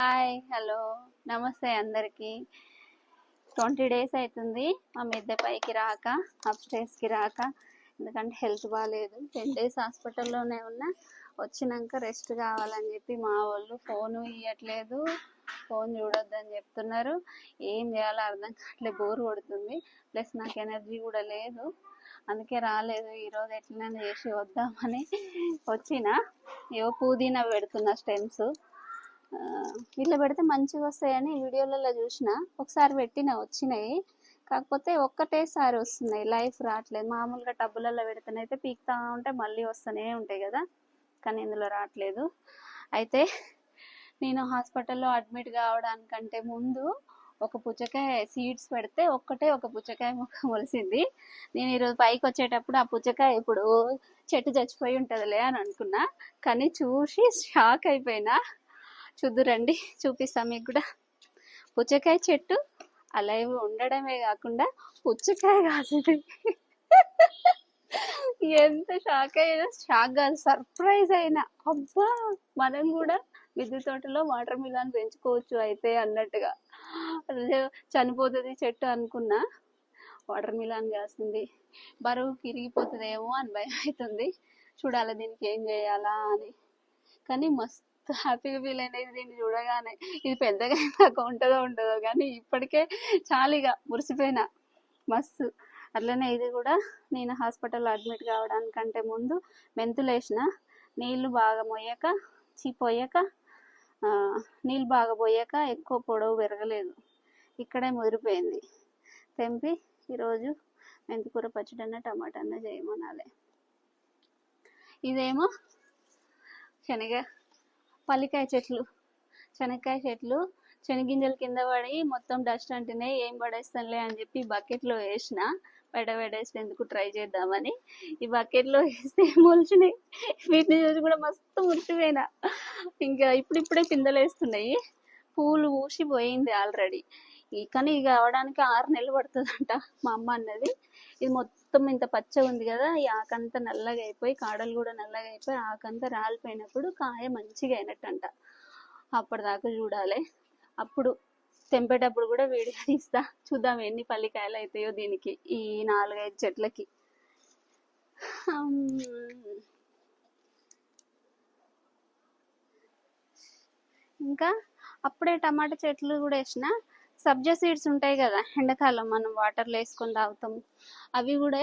Hi hello. నమస్తే అందరికి. Twenty days అవుతుంది మా మిద్దె పైకి రాక అప్ స్టేస్కి రాక. ఎందుకంటే హెల్త్ బాగాలేదు టెన్ డేస్ హాస్పిటల్లోనే ఉన్నా. వచ్చినాక రెస్ట్ కావాలని చెప్పి మా వాళ్ళు ఫోను ఇవ్వట్లేదు ఫోన్ చూడొద్దని చెప్తున్నారు. ఏం చేయాలో అర్థం కావట్లేదు బోర్ కొడుతుంది. ప్లస్ నాకు ఎనర్జీ కూడా లేదు. అందుకే రాలేదు. ఈరోజు ఎట్లనైనా చేసి వద్దామని వచ్చిన. ఏవో పుదీనా పెడుతున్నా స్టెమ్స్. ఇట్లా పెడితే మంచిగా వస్తాయని వీడియోలలో చూసిన. ఒకసారి పెట్టిన వచ్చినాయి. కాకపోతే ఒక్కటేసారి వస్తున్నాయి. లైఫ్ రావట్లేదు. మామూలుగా టబ్బులలో పెడితేనైతే పీకుతా ఉంటే మళ్ళీ వస్తూనే ఉంటాయి కదా. కానీ ఇందులో రావట్లేదు. అయితే నేను హాస్పిటల్లో అడ్మిట్ కావడానికంటే ముందు ఒక పుచ్చకాయ సీడ్స్ పెడితే ఒక్కటే ఒక పుచ్చకాయ మొక్క మొలిసింది నేను ఈరోజు పైకి వచ్చేటప్పుడు ఆ పుచ్చకాయ ఇప్పుడు చెట్టు చచ్చిపోయి ఉంటుందిలే అని అనుకున్నా. కానీ చూసి షాక్ అయిపోయినా. చూద్దురండి చూపిస్తాం మీకు కూడా. పుచ్చకాయ చెట్టు అలా ఇవి ఉండడమే కాకుండా పుచ్చకాయ కాసింది ఎంత షాక్ అయినా షాక్ కాదు సర్ప్రైజ్ అయినా. అబ్బా మనం కూడా మిద్దె తోటలో వాటర్ మిలాన్ పెంచుకోవచ్చు అయితే అన్నట్టుగా. చనిపోతుంది చెట్టు అనుకున్నా వాటర్ మిలాన్ కాస్తుంది. బరువు కిరిగిపోతుందేమో అని భయం అవుతుంది చూడాలి దీనికి ఏం చేయాలా అని. కానీ మస్తు హ్యాపీగా ఫీల్ అయినది దీన్ని చూడగానే. ఇది పెద్దగా నాకు ఉంటుందో ఉంటుందో కానీ ఇప్పటికే చాలిగా మురిసిపోయినా. మస్తు. అట్లనే ఇది కూడా నేను హాస్పిటల్లో అడ్మిట్ కావడానికంటే ముందు మెంతులు వేసిన. నీళ్ళు బాగా మొయ్యక చీపోయాక నీళ్ళు బాగా పోయాక ఎక్కువ పొడవు పెరగలేదు. ఇక్కడే ముదిరిపోయింది తెంపి ఈరోజు మెంతికూర పచ్చడన్న టమాటా అన్న చేయమనాలి. ఇదేమో శనగ పల్లికాయ చెట్లు శనక్కాయ చెట్లు శనగింజలు కింద పడి మొత్తం డస్ట్ అంటేనే ఏం పడేస్తానులే అని చెప్పి బకెట్లో వేసిన బయట పడేసి ఎందుకు ట్రై చేద్దామని. ఈ బకెట్లో వేస్తే మొలిచినాయి. వీటిని చూసి కూడా మస్తు మురిసిపోయినా. ఇంకా ఇప్పుడిప్పుడే పిందెలు వేస్తున్నాయి. పూలు ఊసి పోయింది ఆల్రెడీ. కానీ ఇక అవడానికి ఆరు నెలలు పడుతుందంట మా అమ్మ అన్నది. ఇది మొత్తం మొత్తం ఇంత పచ్చగా ఉంది కదా ఈ ఆకంతా నల్లగా అయిపోయి కాడలు కూడా నల్లగా అయిపోయి ఆకంతా రాలిపోయినప్పుడు కాయ మంచిగా అయినట్టంట. అప్పటిదాకా చూడాలి. అప్పుడు తెంపేటప్పుడు కూడా వీడియో తీస్తా. చూద్దాం ఎన్ని పల్లికాయలు అవుతాయో దీనికి ఈ నాలుగైదు చెట్లకి. ఇంకా అప్పుడే టమాటా చెట్లు కూడా వేసిన సబ్జా సీడ్స్ ఉంటాయి కదా ఎండాకాలం మనం వాటర్లో వేసుకొని తాగుతాం. అవి కూడా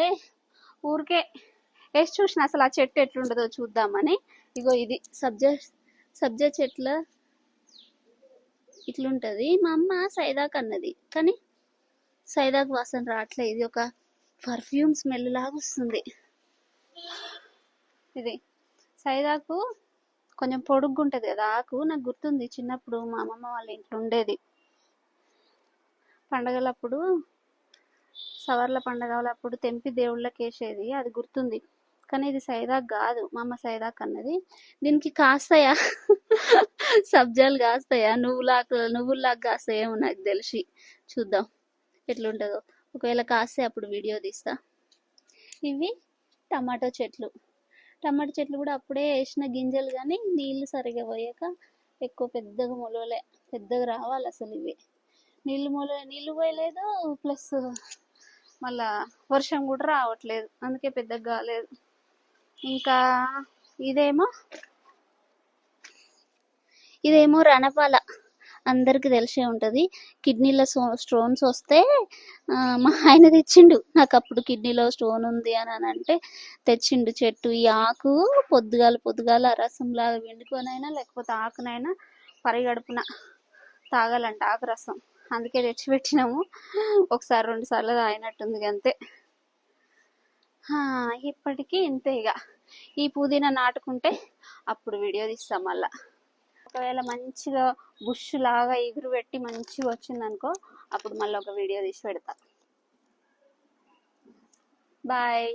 ఊరికే వేసి చూసిన అసలు ఆ చెట్టు ఎట్లుంటుందో చూద్దామని. ఇగో ఇది సబ్జా సబ్జా చెట్ల ఇట్లుంటుంది. మా అమ్మ సైదాక్ అన్నది కానీ సైదాక్ వాసన రావట్లే. ఇది ఒక పర్ఫ్యూమ్ స్మెల్ లాగా వస్తుంది. ఇది సైదాకు కొంచెం పొడుగ్గుంటుంది కదా ఆకు. నాకు గుర్తుంది చిన్నప్పుడు మా అమ్మమ్మ వాళ్ళ ఇంట్లో ఉండేది. పండగలప్పుడు సవర్ల పండగలప్పుడు తెంపి దేవుళ్ళకి వేసేది అది గుర్తుంది. కానీ ఇది సైదాక్ కాదు. మా అమ్మ సైదాక్ అన్నది దీనికి కాస్తాయా? సబ్జాలు కాస్తాయా? నువ్వులాకు నువ్వులాగా కాస్తాయేమో నాకు తెలిసి. చూద్దాం. ఎట్లుంటుందో. ఒకవేళ కాస్తే అప్పుడు వీడియో తీస్తా. ఇవి టమాటో చెట్లు. టమాటా చెట్లు కూడా అప్పుడే వేసిన గింజలు కానీ నీళ్ళు సరిగా పోయాక ఎక్కువ పెద్దగా మొలవలే. పెద్దగా రావాలి అసలు ఇవి. నీళ్ళు మూల నీళ్ళు పోయలేదు ప్లస్ మళ్ళా వర్షం కూడా రావట్లేదు. అందుకే పెద్దగా కాలేదు. ఇంకా ఇదేమో ఇదేమో రణపాల. అందరికి తెలిసే ఉంటుంది. కిడ్నీలో స్టోన్స్ వస్తే మా ఆయన తెచ్చిండు. నాకు అప్పుడు కిడ్నీలో స్టోన్ ఉంది అని అని అంటే తెచ్చిండు చెట్టు. ఈ ఆకు పొద్దుగాల పొద్దుగాల రసంలాగా పిండుకొనైనా లేకపోతే ఆకునైనా పరిగడుపున తాగాలంట ఆకు రసం. అందుకే తెచ్చి పెట్టినాము ఒకసారి రెండు సార్లు తాగినట్టుంది అంతే. ఇప్పటికీ ఇంతే ఇక. ఈ పుదీనా నాటుకుంటే అప్పుడు వీడియో తీస్తాం మళ్ళా. ఒకవేళ మంచిగా బుష్ లాగా ఎగురు పెట్టి మంచిగా వచ్చిందనుకో అప్పుడు మళ్ళీ ఒక వీడియో తీసి పెడతా. బాయ్.